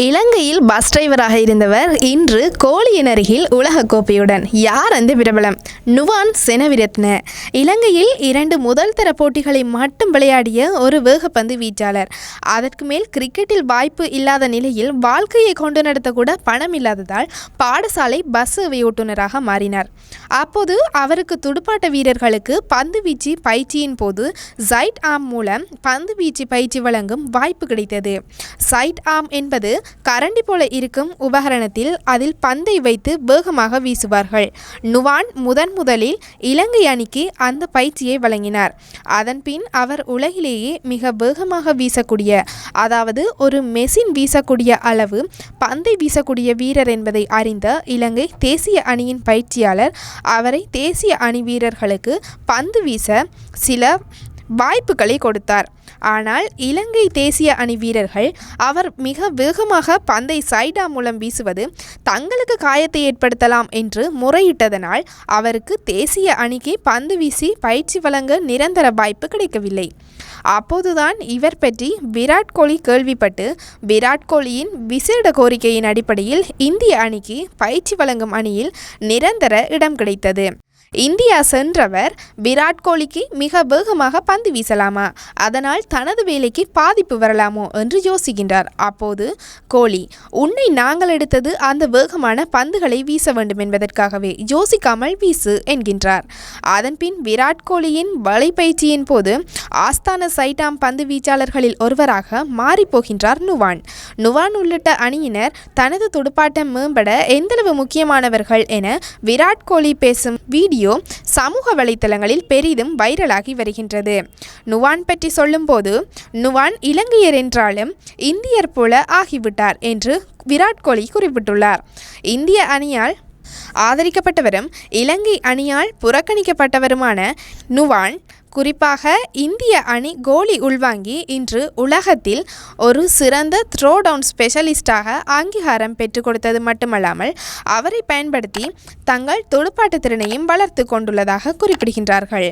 இலங்கையில் பஸ் டிரைவராக இருந்தவர் இன்று கோழியின் அருகில் உலகக் கோப்பையுடன் யார் அந்த பிரபலம்? நுவான் செனவிரத்ன. இலங்கையில் இரண்டு முதல் தர போட்டிகளை மட்டும் விளையாடிய ஒரு வேகப்பந்து வீச்சாளர். அதற்கு மேல் கிரிக்கெட்டில் வாய்ப்பு இல்லாத நிலையில் வாழ்க்கையை கொண்டு நடத்த கூட பணம் இல்லாததால் பாடசாலை பஸ் சேவை ஓட்டுநராக மாறினார். அப்போது அவருக்கு துடுப்பாட்ட வீரர்களுக்கு பந்து வீச்சு பயிற்சியின் போது ஜைட் ஆம் மூலம் பந்து வீச்சு பயிற்சி வழங்கும் வாய்ப்பு கிடைத்தது. சைட் ஆம் என்பது கரண்டி போல இருக்கும் உபகரணத்தில் அதில் பந்தை வைத்து வேகமாக வீசுவார்கள். நுவான் முதன் முதலில் இலங்கை அணிக்கு அந்த பயிற்சியை வழங்கினார். அதன்பின் அவர் உலகிலேயே மிக வேகமாக வீசக்கூடிய அதாவது ஒரு மெஷின் வீசக்கூடிய அளவு பந்தை வீசக்கூடிய வீரர் என்பதை அறிந்த இலங்கை தேசிய அணியின் பயிற்சியாளர் அவரை தேசிய அணி வீரர்களுக்கு பந்து வீச சில வாய்ப்புகளை கொடுத்தார். ஆனால் இலங்கை தேசிய அணி வீரர்கள் அவர் மிக வேகமாக பந்தை சைடா மூலம் வீசுவது தங்களுக்கு காயத்தை ஏற்படுத்தலாம் என்று முறையிட்டதனால் அவருக்கு தேசிய அணிக்கு பந்து வீசி பயிற்சி வழங்க நிரந்தர வாய்ப்பு கிடைக்கவில்லை. அப்போதுதான் இவர் பற்றி விராட் கோலி கேள்விப்பட்டு விராட் கோலியின் விசேட கோரிக்கையின் அடிப்படையில் இந்திய அணிக்கு பயிற்சி வழங்கும் அணியில் நிரந்தர இடம் கிடைத்தது. இந்தியா சென்றவர் விராட் கோலிக்கு மிக வேகமாக பந்து வீசலாமா? அதனால் தனது வேலைக்கு பாதிப்பு வரலாமோ? என்று யோசிக்கின்றார். அப்போது கோலி உன்னை நாங்கள் எடுத்தது அந்த வேகமான பந்துகளை வீச வேண்டும் என்பதற்காகவே யோசிக்காமல் வீசு என்கின்றார். அதன்பின் விராட் கோலியின் வலைப்பயிற்சியின் போது ஆஸ்தான சைட்டாம் பந்து வீச்சாளர்களில் ஒருவராக மாறிப்போகின்றார் நுவான். நுவான் உள்ளிட்ட அணியினர் தனது துடுப்பாட்டம் மேம்பட எந்தளவு முக்கியமானவர்கள் என விராட் கோலி பேசும் வீடியோ வீடியோ சமூக வலைத்தளங்களில் பெரிதும் வைரலாகி வருகின்றது. நுவான் பற்றி சொல்லும்போது நுவான் இலங்கையர் என்றாலும் இந்தியர் போல ஆகிவிட்டார் என்று விராட் கோலி குறிப்பிட்டுள்ளார். இந்திய அணியால் ஆதரிக்கப்பட்டவரும் இலங்கை அணியால் புறக்கணிக்கப்பட்டவருமான நுவான் குறிப்பாக இந்திய அணி கோலி உள்வாங்கி இன்று உலகத்தில் ஒரு சிறந்த த்ரோ டவுன் ஸ்பெஷலிஸ்டாக அங்கீகாரம் பெற்றுக் கொடுத்தது மட்டுமல்லாமல் அவரை பயன்படுத்தி தங்கள் துடுப்பாட்ட திறனையும் வளர்த்து கொண்டுள்ளதாக குறிப்பிடுகின்றார்கள்.